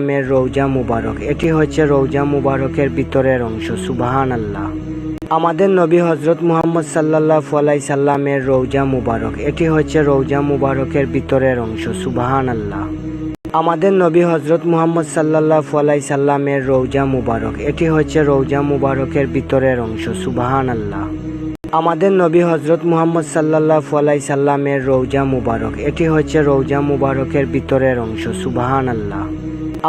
সাল্লামের রৌজা মুবারক। এটি হচ্ছে রৌজা মুবারকের ভিতরের অংশ সুবাহান আল্লাহ আমাদের নবী হজরত মুহাম্মদ সাল্লাহ আলাই সাল্লামের রৌজা মুবারক, এটি হচ্ছে রৌজা মুবারকের ভিতরের অংশ সুবাহান আল্লাহ আমাদের নবী হজরত মুহাম্মদ সাল্লাহ আলাই সাল্লামের রৌজা মুবারক, এটি হচ্ছে রৌজা মুবারকের ভিতরের অংশ সুবাহান আল্লাহ আমাদের নবী হজরত মুহাম্মদ সাল্লাহ আলাই সাল্লামের রৌজা মুবারক, এটি হচ্ছে রৌজা মুবারকের ভিতরের অংশ সুবাহান আল্লাহ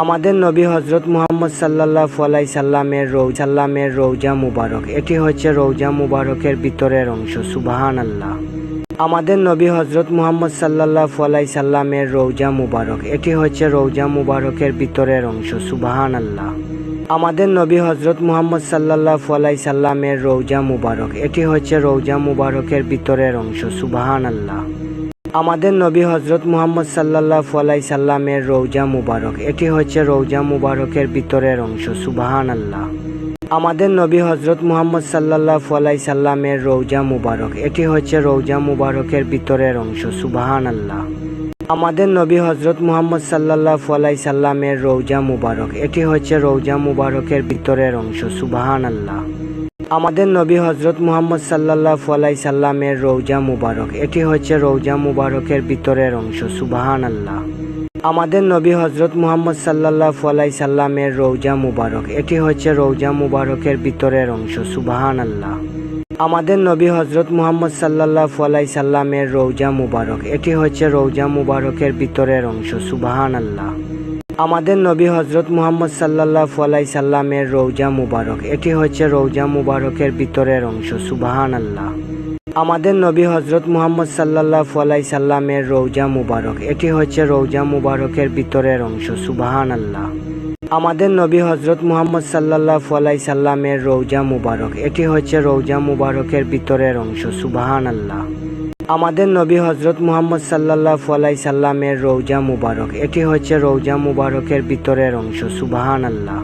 আমাদের নবী হজরত মুহাম্মদ সাল্লাহ আলাই সাল্লামের রৌ সাল্লামের রৌজা মুবারক। এটি হচ্ছে রৌজা মুবারকের ভিতরের অংশ সুবাহান আল্লাহ আমাদের নবী হজরত মুহাম্মদ সাল্লাহ আলাই সাল্লামের রৌজা মুবারক। এটি হচ্ছে রৌজা মুবারকের ভিতরের অংশ সুবাহান আল্লাহ আমাদের নবী হজরত মুহাম্মদ সাল্লাহ আলাই সাল্লামের রৌজা মুবারক। এটি হচ্ছে রৌজা মুবারকের ভিতরের অংশ সুবাহান আল্লাহ আমাদের নবী হজরত মুহাম্মদ সাল্লাহ আলাই সাল্লামের রৌজা মুবারক। এটি হচ্ছে রৌজা মুবারকের ভিতরের অংশ। সুবাহান আল্লাহ আমাদের নবী হজরত মুহাম্মদ সাল্লাহ আলাই সাল্লামের রৌজা মুবারক। এটি হচ্ছে রৌজা মুবারকের ভিতরের অংশ। সুবাহান আল্লাহ আমাদের নবী হজরত মুহাম্মদ সাল্লাহ আলাই সাল্লামের রৌজা মুবারক। এটি হচ্ছে রৌজা মুবারকের ভিতরের অংশ। সুবাহান আল্লাহ আমাদের নবী হজরত মুহাম্মদ সাল্লাহ আলাই সাল্লামের রৌজা মুবারক, এটি হচ্ছে রৌজা মুবারকের ভিতরের অংশ সুবাহান আল্লাহ আমাদের নবী হজরত মুহাম্মদ সাল্লাহ আলাই সাল্লামের রৌজা মুবারক, এটি হচ্ছে রৌজা মুবারকের ভিতরের অংশ সুবাহান আল্লাহ আমাদের নবী হজরত মুহাম্মদ সাল্লাহ আলাই সাল্লামের রৌজা মুবারক, এটি হচ্ছে রৌজা মুবারকের ভিতরের অংশ সুবাহান আল্লাহ আমাদের নবী হজরত মুহাম্মদ সাল্লাহ আলাই সাল্লামের রৌজা মুবারক, এটি হচ্ছে রৌজা মুবারকের ভিতরের অংশ সুবাহান আল্লাহ আমাদের নবী হজরত মুহাম্মদ সাল্লাহ আলাই সাল্লামের রৌজা মুবারক, এটি হচ্ছে রৌজা মুবারকের ভিতরের অংশ সুবাহান আল্লাহ আমাদের নবী হজরত মুহাম্মদ সাল্লাহ আলাই সাল্লামের রৌজা মুবারক, এটি হচ্ছে রৌজা মুবারকের ভিতরের অংশ সুবাহান আল্লাহ আমাদের নবী হজরত মুহাম্মদ সাল্লাহ আলাই সাল্লামের রৌজা মুবারক, এটি হচ্ছে রৌজা মুবারকের ভিতরের অংশ সুবাহান আল্লাহ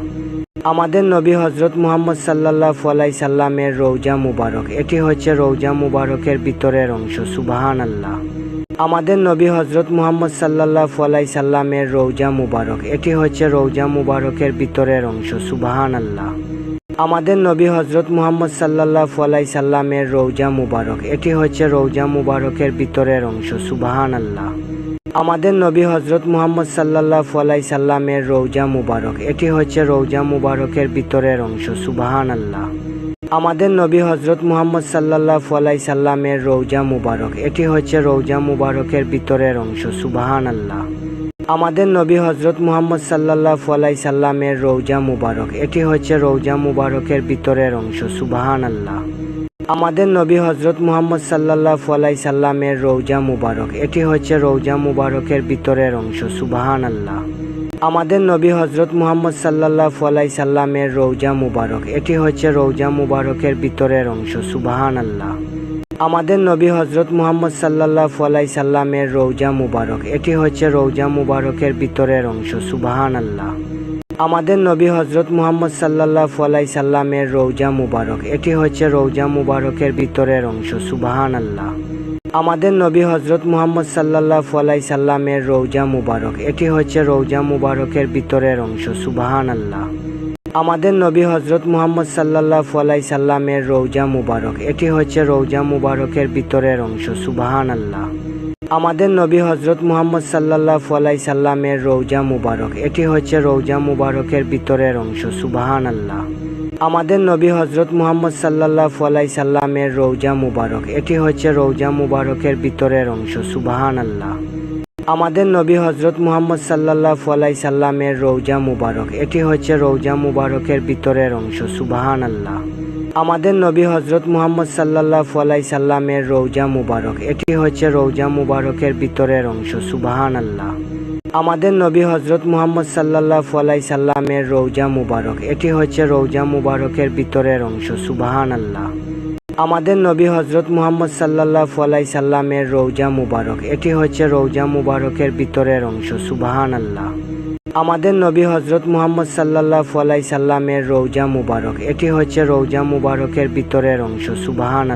আমাদের নবী হজরত মুহাম্মদ সাল্লাহ আলাই সাল্লামের রৌজা মুবারক, এটি হচ্ছে রৌজা মুবারকের ভিতরের অংশ সুবাহান আল্লাহ আমাদের নবী হজরত মুহাম্মদ সাল্লাহ আলাই সাল্লামের রৌজা মুবারক, এটি হচ্ছে রৌজা মুবারকের ভিতরের অংশ সুবাহান আল্লাহ আমাদের নবী হজরত মুহাম্মদ সাল্লাহ আলাই সাল্লামের রৌজা মুবারক। এটি হচ্ছে রৌজা মুবারকের ভিতরের অংশ সুবাহান আল্লাহ আমাদের নবী হজরত মুহাম্মদ সাল্লাহ আলাই সাল্লামের রৌজা মুবারক, এটি হচ্ছে রৌজা মুবারকের ভিতরের অংশ সুবাহান আল্লাহ আমাদের নবী হজরত মুহাম্মদ সাল্লাহ আলাই সাল্লামের রৌজা মুবারক, এটি হচ্ছে রৌজা মুবারকের ভিতরের অংশ সুবাহান আল্লাহ আমাদের নবী হজরত মুহাম্মদ সাল্লাহ আলাই সাল্লামের রৌজা মুবারক। এটি হচ্ছে রৌজা মুবারকের ভিতরের অংশ সুবাহান আল্লাহ আমাদের নবী হজরত মুহাম্মদ সাল্লাহ আলাই সাল্লামের রৌজা মুবারক, এটি হচ্ছে রৌজা মুবারকের ভিতরের অংশ সুবাহান আল্লাহ আমাদের নবী হজরত মুহাম্মদ সাল্লাহ আলাই সাল্লামের রৌজা মুবারক, এটি হচ্ছে রৌজা মুবারকের ভিতরের অংশ সুবাহান আল্লাহ আমাদের নবী হজরত মুহাম্মদ সাল্লাহ আলাই সাল্লামের রৌজা মুবারক। এটি হচ্ছে রৌজা মুবারকের ভিতরের অংশ। সুবাহান আল্লাহ আমাদের নবী হজরত মুহাম্মদ সাল্লাহ আলাই সাল্লামের রৌজা মুবারক। এটি হচ্ছে রৌজা মুবারকের ভিতরের অংশ। সুবাহান আল্লাহ আমাদের নবী হজরত মুহাম্মদ সাল্লাহ আলাই সাল্লামের রৌজা মুবারক। এটি হচ্ছে রৌজা মুবারকের ভিতরের অংশ। সুবাহান আল্লাহ আমাদের নবী হজরত মুহাম্মদ সাল্লাহ আলাই সাল্লামের রৌজা মুবারক, এটি হচ্ছে রৌজা মুবারকের ভিতরের অংশ সুবাহান আল্লাহ আমাদের নবী হজরত মুহাম্মদ সাল্লাহ আলাই সাল্লামের রৌজা মুবারক, এটি হচ্ছে রৌজা মুবারকের ভিতরের অংশ সুবাহান আল্লাহ আমাদের নবী হজরত মুহাম্মদ সাল্লাহ আলাই সাল্লামের রৌজা মুবারক, এটি হচ্ছে রৌজা মুবারকের ভিতরের অংশ সুবাহান আল্লাহ আমাদের নবী হজরত মুহাম্মদ সাল্লাহ আলাই সাল্লামের রৌজা মুবারক। এটি হচ্ছে রৌজা মুবারকের ভিতরের অংশ সুবাহান আল্লাহ আমাদের নবী হজরত মুহাম্মদ সাল্লাহ আলাই সাল্লামের রৌজা মুবারক, এটি হচ্ছে রৌজা মুবারকের ভিতরের অংশ সুবাহান আল্লাহ আমাদের নবী হজরত মুহাম্মদ সাল্লাহ আলাই সাল্লামের রৌজা মুবারক, এটি হচ্ছে রৌজা মুবারকের ভিতরের অংশ সুবাহান আল্লাহ আমাদের নবী হজরত মুহাম্মদ সাল্লাহ আলাই সাল্লামের রৌজা মুবারক। এটি হচ্ছে রৌজা মুবারকের ভিতরের অংশ সুবাহান আল্লাহ আমাদের নবী হজরত মুহাম্মদ সাল্লাহ আলাই সাল্লামের রৌজা মুবারক। এটি হচ্ছে রৌজা মুবারকের ভিতরের অংশ সুবাহান